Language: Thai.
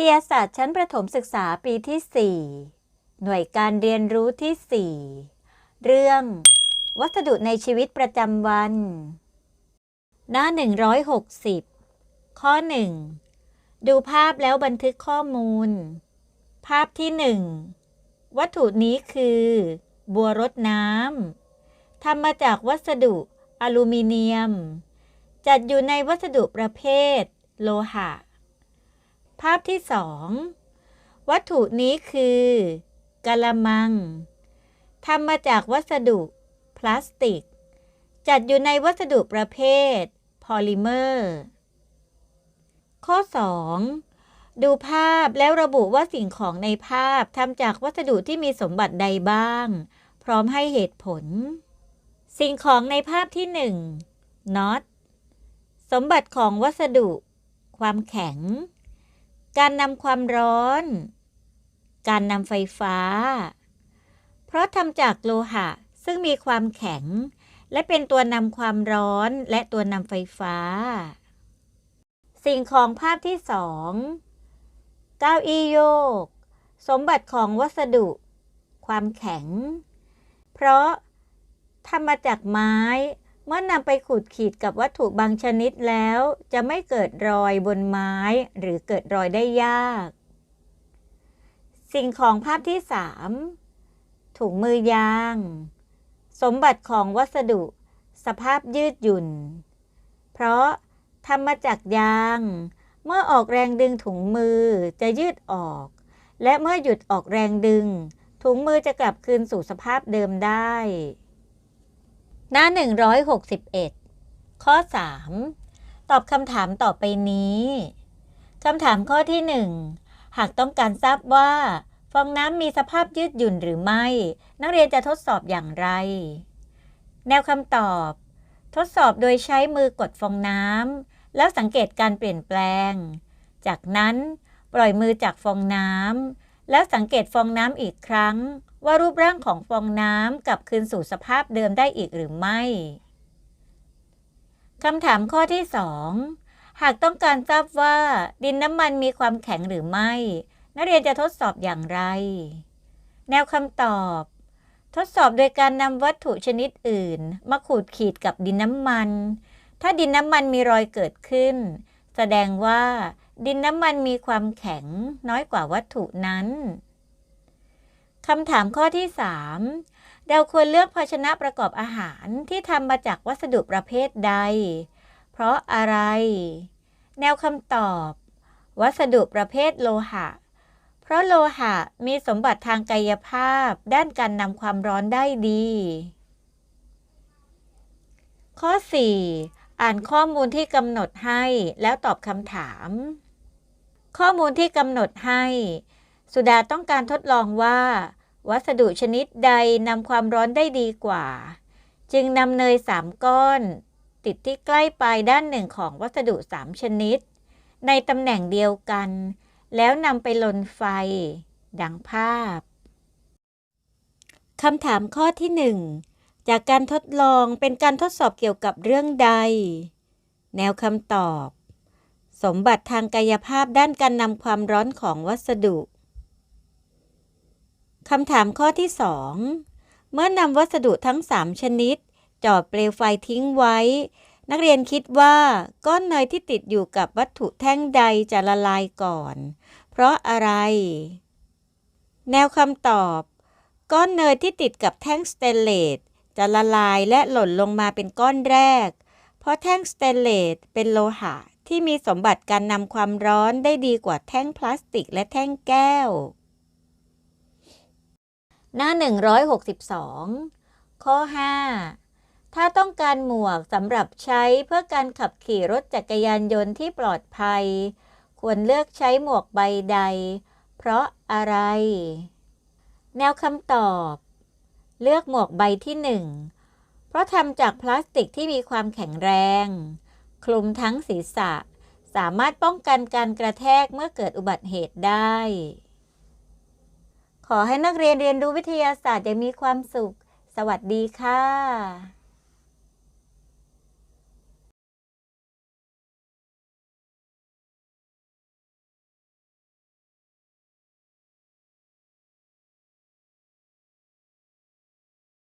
ทยาศาสตร์ชั้นประถมศึกษาปีที่ 4 หน่วยการเรียนรู้ที่ 4 เรื่อง วัสดุในชีวิตประจำวัน หน้า 160 ข้อ 1 ดูภาพแล้วบันทึกข้อมูล ภาพที่ 1 วัตถุนี้คือ บัวรดน้ำทำมาจากวัสดุอลูมิเนียม จัดอยู่ในวัสดุประเภท โลหะ ภาพที่สองวัตถุนี้คือกะละมังทำมาจากวัสดุ พลาสติก จัดอยู่ในวัสดุประเภท พอลิเมอร์ ข้อ 2 ดูภาพแล้วระบุว่าสิ่งของในภาพทำจากวัสดุที่มีสมบัติใดบ้าง พร้อมให้เหตุผล สิ่งของในภาพที่ 1. น็อต สมบัติของวัสดุ ความแข็ง การนำความร้อน การนำไฟฟ้า เพราะทำจากโลหะซึ่งมีความแข็ง และเป็นตัวนำความร้อนและตัวนำไฟฟ้า สิ่งของภาพที่สองเก้าอี้โยก สมบัติของวัสดุ ความแข็ง เพราะทำมาจากไม้ เมื่อนำไปขูดขีดกับวัตถุบางชนิดแล้ว จะไม่เกิดรอยบนไม้หรือเกิดรอยได้ยาก สิ่งของภาพที่ 3 ถุงมือยาง สมบัติของวัสดุ สภาพยืดหยุ่น เพราะทำมาจากยาง เมื่อออกแรงดึงถุงมือจะยืดออก และเมื่อหยุดออกแรงดึง ถุงมือจะกลับคืนสู่สภาพเดิมได้ หน้า 161 ข้อ 3 ตอบคำถามต่อไปนี้คำถามข้อที่ 1 หากต้องการทราบว่า ฟองน้ำมีสภาพยืดหยุ่นหรือไม่ นักเรียนจะทดสอบอย่างไร แนวคำตอบ ทดสอบโดยใช้มือกดฟองน้ำแล้วสังเกตการเปลี่ยนแปลง จากนั้นปล่อยมือจากฟองน้ำแล้วสังเกตฟองน้ำอีกครั้ง ว่ารูปร่างของฟองน้ำกลับคืนสู่สภาพเดิมได้อีกหรือไม่คำถามข้อที่ 2 หากต้องการทราบว่า ดินน้ำมันมีความแข็งหรือไม่ นักเรียนจะทดสอบอย่างไร แนวคำตอบ ทดสอบโดยการนำวัตถุชนิดอื่น มาขูดขีดกับดินน้ำมัน ถ้าดินน้ำมันมีรอยเกิดขึ้น แสดงว่า ดินน้ำมันมีความแข็งน้อยกว่าวัตถุนั้น คำถามข้อที่ 3 เราควรเลือกภาชนะประกอบอาหารที่ทำมาจากวัสดุประเภทใด เพราะอะไร แนวคำตอบ วัสดุประเภทโลหะ เพราะโลหะมีสมบัติทางกายภาพ ด้านการนำความร้อนได้ดี ข้อ 4 อ่านข้อมูลที่กำหนดให้แล้วตอบคำถาม ข้อมูลที่กำหนดให้ สุดาต้องการทดลองว่า วัสดุชนิดใดนำความร้อนได้ดีกว่า จึงนำเนยสามก้อน ติดที่ใกล้ปลายด้านหนึ่งของวัสดุสามชนิด ในตำแหน่งเดียวกัน แล้วนำไปลนไฟ ดังภาพคำถามข้อที่หนึ่งจากการทดลองเป็นการทดสอบเกี่ยวกับเรื่องใด แนวคำตอบ สมบัติทางกายภาพด้านการนำความร้อนของวัสดุ คำถามข้อที่ 2 เมื่อนำวัสดุทั้ง 3 ชนิดจอดเปลวไฟทิ้งไว้ นักเรียนคิดว่าก้อนเนยที่ติดอยู่กับวัตถุแท่งใดจะละลายก่อน เพราะอะไร แนวคำตอบ ก้อนเนยที่ติดกับแท่งสเตนเลสจะละลายและหล่นลงมาเป็นก้อนแรก เพราะแท่งสเตนเลสเป็นโลหะที่มีสมบัติการนำความร้อนได้ดีกว่าแท่งพลาสติกและแท่งแก้ว หน้า 162 ข้อ 5 ถ้าต้องการหมวกสำหรับใช้เพื่อการขับขี่รถจักรยานยนต์ที่ปลอดภัย ควรเลือกใช้หมวกใบใด เพราะอะไร แนวคำตอบ เลือกหมวกใบที่ 1 เพราะทำจากพลาสติกที่มีความแข็งแรง คลุมทั้งศีรษะ สามารถป้องกันการกระแทกเมื่อเกิดอุบัติเหตุได้ ขอให้นักเรียนเรียนรู้วิทยาศาสตร์อย่างมีความสุข สวัสดีค่ะ